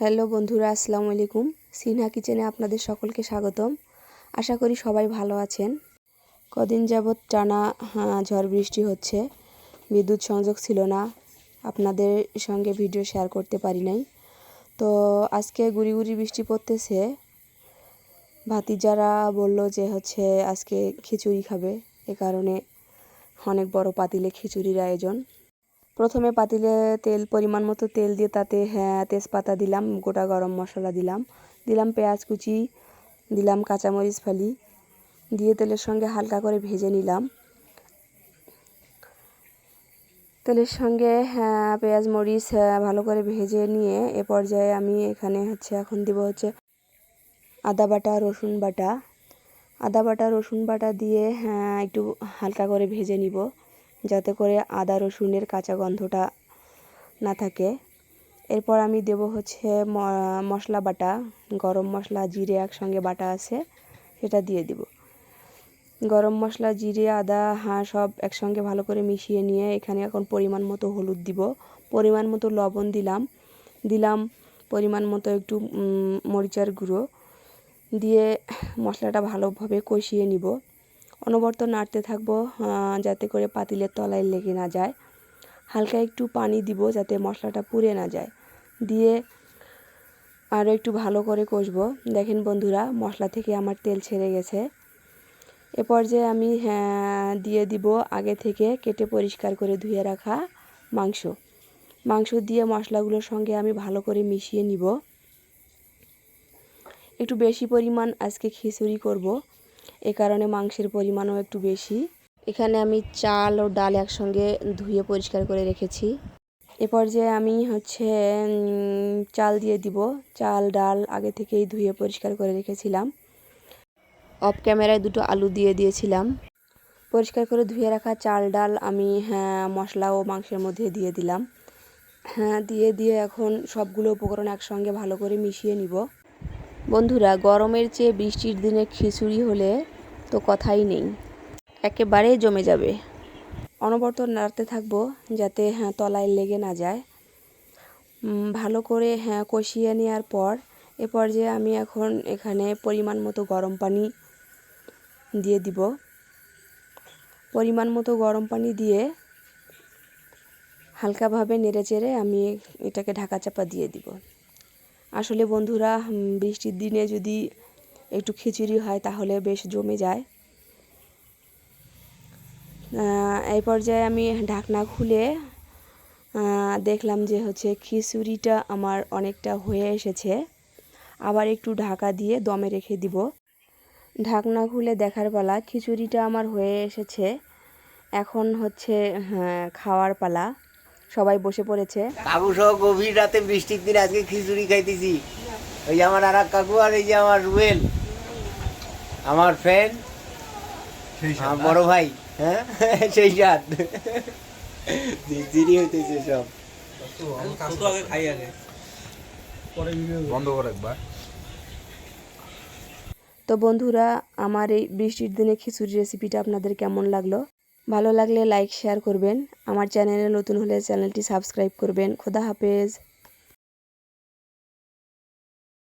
Hello বন্ধুরা আসসালামু আলাইকুম। সিনহা কিচেনে আপনাদের সকলকে স্বাগতম। আশা করি সবাই ভালো আছেন। কদিন যাবৎ টানা হ্যাঁ, ঝড় বৃষ্টি হচ্ছে। বিদ্যুৎ সংযোগ ছিল না। আপনাদের সঙ্গে ভিডিও শেয়ার করতে পারি নাই। তো আজকে গুড়ি গুড়ি বৃষ্টি পড়তেছে। ভাতিজারা বলল যে হচ্ছে আজকে খিচুড়ি খাবে। এ কারণে অনেক বড় পাতিলে খিচুড়ির আয়োজন। প্রথমে পাতিলে তেল পরিমাণ মতো তেল দিয়ে তাতে হ্যাঁ তেজপাতা দিলাম গোটা গরম মশলা দিলাম। দিলাম পেঁয়াজ কুচি দিলাম কাঁচামরিচ ফালি দিয়ে তেলের সঙ্গে হালকা করে ভেজে নিলাম। তেলের সঙ্গে হ্যাঁ পেঁয়াজ মরিচ হ্যাঁ, ভালো করে ভেজে নিয়ে এ পর্যায়ে আমি এখানে হচ্ছে এখন দিব হচ্ছে আদা বাটা রসুন বাটা। আদা বাটা রসুন বাটা দিয়ে হ্যাঁ একটু হালকা করে ভেজে নিব। যাতে করে আদা, রসুনের কাঁচা গন্ধটা না থাকে। এরপর আমি দেব হচ্ছে মশলা বাটা, গরম মশলা, জিরে একসঙ্গে বাটা আছে, সেটা দিয়ে দিব। গরম মশলা, জিরে, আদা হাঁ সব একসঙ্গে ভালো করে মিশিয়ে নিয়ে এখানে এখন পরিমাণ মতো হলুদ দিব। পরিমাণ মতো লবণ দিলাম। দিলাম পরিমাণ মতো একটু মরিচার গুঁড়ো। দিয়ে মশলাটা ভালোভাবে কষিয়ে নিব। অনবরত নাড়তে থাকব যাতে করে পাতিলের তলায় লেগে না যায়। হালকা একটু পানি দিব যাতে মশলাটা পুড়ে না যায়। দিয়ে আরও একটু ভালো করে কষবো। দেখেন বন্ধুরা মশলা থেকে আমার তেল ছেড়ে গেছে। এ পর্যায়ে আমি হ্যাঁ, দিয়ে দিব আগে থেকে কেটে পরিষ্কার করে ধুয়ে রাখা মাংস। মাংস দিয়ে মশলাগুলোর সঙ্গে আমি ভালো করে মিশিয়ে নিব। একটু বেশি পরিমাণ আজকে খিচুড়ি করব। এ কারণে মাংসের পরিমাণও একটু বেশি। এখানে আমি চাল ও ডাল একসঙ্গে ধুয়ে পরিষ্কার করে রেখেছি। এ পর্যায়ে আমি হচ্ছে চাল দিয়ে দিব। চাল, ডাল আগে থেকেই ধুয়ে পরিষ্কার করে রেখেছিলাম। অফ ক্যামেরায় দুটো আলু দিয়ে দিয়েছিলাম। পরিষ্কার করে ধুয়ে রাখা চাল, ডাল আমি হ্যাঁ মশলা ও মাংসের মধ্যে দিয়ে দিলাম। হ্যাঁ দিয়ে দিয়ে এখন সবগুলো উপকরণ একসঙ্গে ভালো করে মিশিয়ে নিব। বন্ধুরা, গরমের চেয়ে বৃষ্টির দিনে খিচুড়ি হলে তো কথাই নেই। একেবারে জমে যাবে। অনবরত নাড়তে থাকব যাতে হ্যাঁ তলায় লেগে না যায়। ভালো করে হ্যাঁ কষিয়ে নেওয়ার পর এ পর্যায়ে আমি এখন এখানে পরিমাণ মতো গরম পানি দিয়ে দিব। পরিমাণ মতো গরম পানি দিয়ে হালকাভাবে নেড়ে চেড়ে আমি এটাকে ঢাকা চাপা দিয়ে দিব। আসলে বন্ধুরা বৃষ্টির দিনে যদি একটু খিচুড়ি হয় তাহলে বেশ জমে যায়। এই পর্যায়ে আমি ঢাকনা খুলে দেখলাম যে হচ্ছে খিচুড়িটা আমার অনেকটা হয়ে এসেছে। আবার একটু ঢাকা দিয়ে দমে রেখে দিব। ঢাকনা খুলে দেখার পালা খিচুড়িটা আমার হয়ে এসেছে। এখন হচ্ছে হ্যাঁ, খাওয়ার পালা। সবাই বসে পড়েছে। কাকু সহ গভীর রাতে বৃষ্টির দিন আজকে খিচুড়ি খাইতেছি। ওই যে আমার আর কাকু আর এই যে আমার রুয়েল আমার ফ্রেন্ড আমার বড় ভাই হ্যাঁ? সেই সাত হইতেছে সব। বন্ধ করে একবার। তো বন্ধুরা আমার এই বৃষ্টির দিনে খিচুড়ি রেসিপিটা আপনাদের কেমন লাগল? ভালো লাগলে লাইক শেয়ার করবেন। আমার চ্যানেলে নতুন হলে চ্যানেলটি সাবস্ক্রাইব করবেন। খোদা হাফেজ।